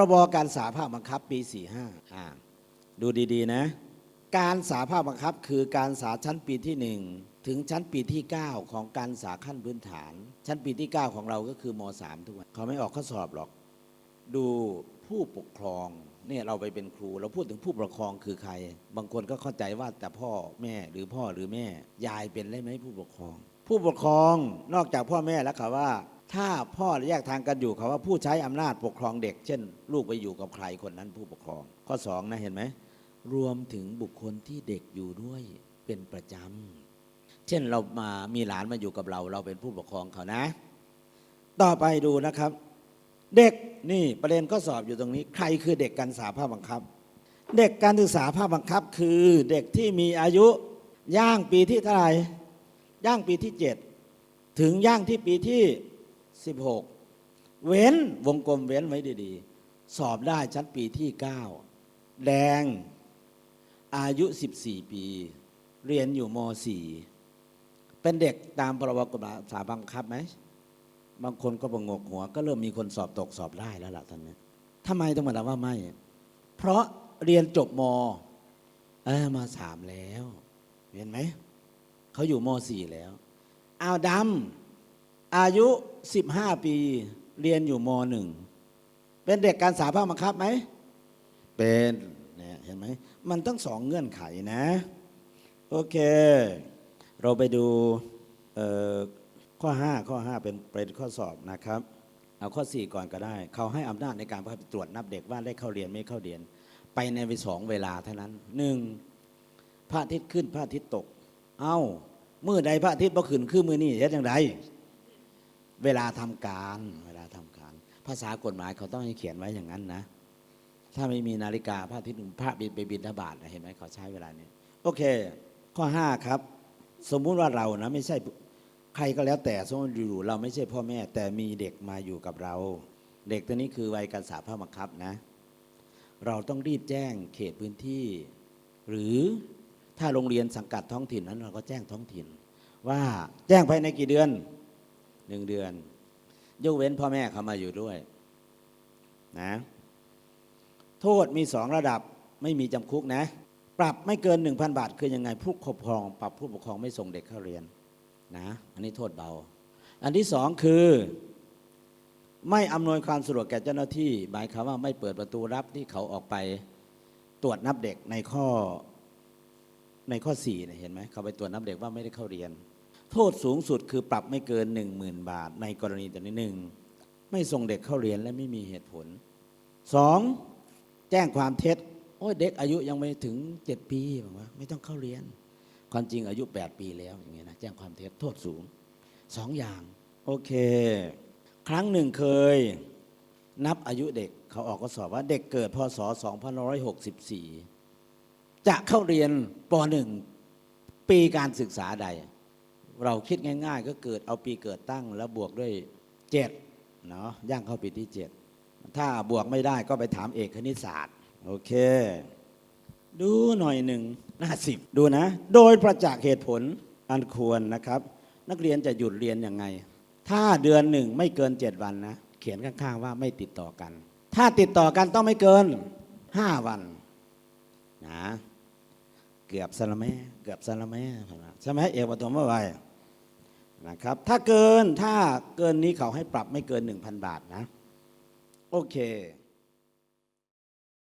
รบการสาภาพบังคับปี45อ่าดูดีๆนะ การสาภาพบังคับคือการสาชั้นปีที่ 1 ถึงชั้นปีที่ 9 ของการสาขั้นพื้นฐาน ชั้นปีที่ 9 ของเราก็คือม .3 ทุกวันเขาไม่ออกข้อสอบหรอก ดูผู้ปกครองเนี่ยเราไปเป็นครูเราพูดถึงผู้ปกครองคือใคร บางคนก็เข้าใจว่าแต่พ่อแม่หรือพ่อหรือแม่ ยายเป็นได้ไหมผู้ปกครอง ผู้ปกครองนอกจากพ่อแม่แล้วค่ะว่า ถ้าพ่อแยกทางกันอยู่เขาว่าผู้ใช้อำนาจปกครองเด็ก เช่น ลูกไปอยู่กับใครคนนั้นผู้ปกครอง ข้อสองนะเห็นไหมรวมถึงบุคคลที่เด็กอยู่ด้วยเป็นประจำเช่นเรามามีหลานมาอยู่กับเรา เราเป็นผู้ปกครองเขานะ ต่อไปดูนะครับ เด็กนี่ประเด็นข้อสอบอยู่ตรงนี้ ใครคือเด็กการศึกษาภาคบังคับ เด็กการศึกษาภาคบังคับ คือเด็กที่มีอายุย่างปีที่เท่าไหร่ย่างปีที่ 7 ถึงย่างที่ปีที่ 16 เว้นวงกลมเว้นไว้ดีๆ สอบได้ชั้นปีที่ 9 แดงอายุ 14 ปี เรียนอยู่ม .4 เป็นเด็กตามพรบกฎหมายสาบังคับไหม บางคนก็ประงกหัว ก็เริ่มมีคนสอบตกสอบได้แล้วล่ะตอนนี้ทำไมต้องมาถามว่าไม่ เพราะเรียนจบมเออมาสามแล้ว เห็นไหม เขาอยู่มสี่แล้ว อ้าวดำ อายุ 15 ปีเรียนอยู่มหนึ่งเป็นเด็กการสาภาพบังคับไหม เป็นเนี่ยเห็นไหมมันต้องสองเงื่อนไขนะ โอเค เราไปดูเอ่อข้อ 5 ข้อ 5 เป็นเป็นข้อสอบนะครับ เอาข้อ 4 ก่อนก็ได้ เขาให้อำนาจในการไปตรวจนับเด็กว่าได้เข้าเรียนไม่เข้าเรียน ไปในวสองเวลาเท่านั้นหนึ่งพระอาทิตย์ขึ้นพระอาทิตย์ตก เอ้ามือใดพระอาทิตย์บ่ขึ้นคือมือนี่เฮ็ดอย่างไร เวลาทำการ เวลาทำการ ภาษากฎหมายเขาต้องให้เขียนไว้อย่างนั้นนะ ถ้าไม่มีนาฬิกาพระอาทิตย์พระบินไปบินทบาทนะเห็นไหมเขาใช้เวลานี้ โอเค ข้อ5ครับ สมมุติว่าเรานะไม่ใช่ใครก็แล้วแต่สมมติอยู่เราไม่ใช่พ่อแม่ แต่มีเด็กมาอยู่กับเรา เด็กตัวนี้คือวัยการสาภาพบังคับนะ เราต้องรีบแจ้งเขตพื้นที่ หรือถ้าโรงเรียนสังกัดท้องถิ่นนั้น เราก็แจ้งท้องถิ่น ว่าแจ้งภายในกี่เดือน หนึ่งเดือน ยกเว้นพ่อแม่เขามาอยู่ด้วยนะโทษมีสองระดับไม่มีจำคุกนะ ปรับไม่เกิน 1,000 บาท คือยังไงผู้ปกครอง ปรับผู้ปกครองไม่ส่งเด็กเข้าเรียนนะอันนี้โทษเบา อันที่สองคือ ไม่อำนวยความสะดวกแก่เจ้าหน้าที่ หมายความว่าไม่เปิดประตูรับที่เขาออกไปตรวจนับเด็กในข้อในข้อ4เนี่ยเห็นไหมเขาไปตรวจนับเด็กว่าไม่ได้เข้าเรียน โทษสูงสุดคือปรับไม่เกิน 1 0,000 บาท ในกรณีตัวนี้หนึ่งไม่ส่งเด็กเข้าเรียนและไม่มีเหตุผลสองแจ้งความเท็จโอ้ยเด็กอายุยังไม่ถึง 7 ปีบอกว่าไม่ต้องเข้าเรียน ความจริงอายุ 8 ปีแล้วอย่างเงี้ยนะแจ้งความเท็จโทษสูงสองอย่าง โอเค ครั้งหนึ่งเคยนับอายุเด็กเขาออกข้อสอบว่าเด็กเกิดพศ 2564 จะเข้าเรียนป .1 ปีการศึกษาใด เราคิดง่าย ๆ ก็เกิดเอาปีเกิดตั้ง แล้วบวกด้วย7เนาะย่างเข้าปีที่7ถ้าบวกไม่ได้ก็ไปถามเอกคณิตศาสตร์ โอเค ดูหน่อยหนึ่งหน้าสิบดูนะ โดยประจักษ์เหตุผลอันควรนะครับ นักเรียนจะหยุดเรียนยังไง ถ้าเดือนหนึ่งไม่เกินเจ็ดวันนะ เขียนข้างๆว่าไม่ติดต่อกัน ถ้าติดต่อกันต้องไม่เกินห้าวันนะเกือบสละแม่เกือบสละแม่ใช่ไหมเอกปฐมวัย นะครับ ถ้าเกินถ้าเกินนี้เขาให้ปรับไม่เกิน 1,000 บาทนะ โอเค